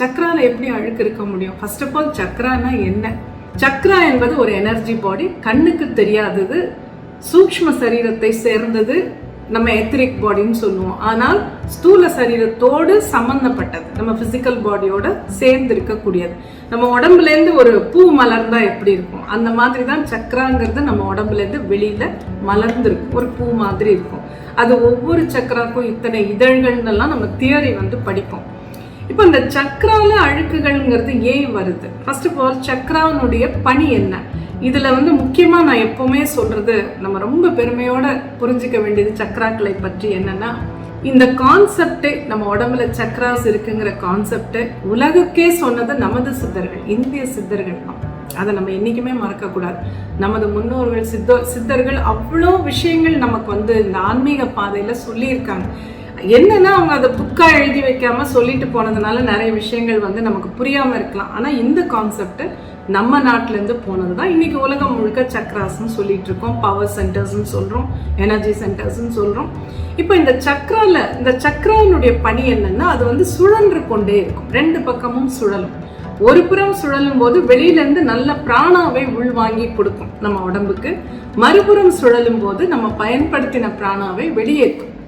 சக்ரால எப்படி அழுக்கு இருக்க முடியும்? ஃபர்ஸ்ட் ஆஃப் ஆல் சக்ரானா என்ன? சக்ரா என்பது ஒரு எனர்ஜி பாடி கண்ணுக்கு தெரியாதது சூக்ஷ்ம சரீரத்தை சேர்ந்தது நம்ம எத்திரிக் பாடின்னு சொல்லுவோம். ஆனால் ஸ்தூல சரீரத்தோடு சம்பந்தப்பட்டது. நம்ம பிசிக்கல் பாடியோட சேர்ந்து இருக்கக்கூடியது நம்ம உடம்புலேருந்து ஒரு பூ மலர்ந்தா எப்படி இருக்கும்? அந்த மாதிரி தான் சக்கராங்கிறது நம்ம உடம்புலேருந்து வெளியில மலர்ந்துருக்கும். ஒரு பூ மாதிரி இருக்கும். அது ஒவ்வொரு சக்கராக்கும் இத்தனை இதழ்கள்லாம் நம்ம தியரி வந்து படிப்போம். இப்போ இந்த சக்ரால அழுக்குகள்ங்கிறது ஏன் வருது? ஃபர்ஸ்ட் ஆஃப் ஆல் சக்ரானுடைய பணி என்ன? இதில் வந்து முக்கியமாக நான் எப்பவுமே சொல்றது நம்ம ரொம்ப பெருமையோட புரிஞ்சுக்க வேண்டியது சக்ராக்களை பற்றி என்னென்னா இந்த கான்செப்டே நம்ம உடம்புல சக்ராஸ் இருக்குங்கிற கான்செப்டை உலகுக்கே சொன்னது நமது சித்தர்கள் இந்திய சித்தர்கள் தான். அதை நம்ம என்னைக்குமே மறக்கக்கூடாது. நமது முன்னோர்கள் சித்த சித்தர்கள் அவ்வளோ விஷயங்கள் நமக்கு வந்து இந்த ஆன்மீக பாதையில் சொல்லியிருக்காங்க. என்னன்னா அவங்க அதை புக்காக எழுதி வைக்காம சொல்லிட்டு போனதுனால நிறைய விஷயங்கள் வந்து நமக்கு புரியாமல் இருக்கலாம். ஆனால் இந்த கான்செப்ட்டு நம்ம நாட்டிலேருந்து போனது தான் இன்னைக்கு உலகம் முழுக்க சக்ராஸ்ன்னு சொல்லிட்டு இருக்கோம். பவர் சென்டர்ஸ்னு சொல்கிறோம் எனர்ஜி சென்டர்ஸ்னு சொல்கிறோம் இப்போ இந்த சக்ராவில் இந்த சக்ராவினுடைய பணி என்னென்னா அது வந்து சுழன்று கொண்டே இருக்கும். ரெண்டு பக்கமும் சுழலும். ஒரு புறம் சுழலும் போது வெளியிலேருந்து நல்ல பிராணாவை உள்வாங்கி கொடுக்கும் நம்ம உடம்புக்கு. மறுபுறம் சுழலும் போது நம்ம பயன்படுத்தின பிராணாவை வெளியேற்றும்.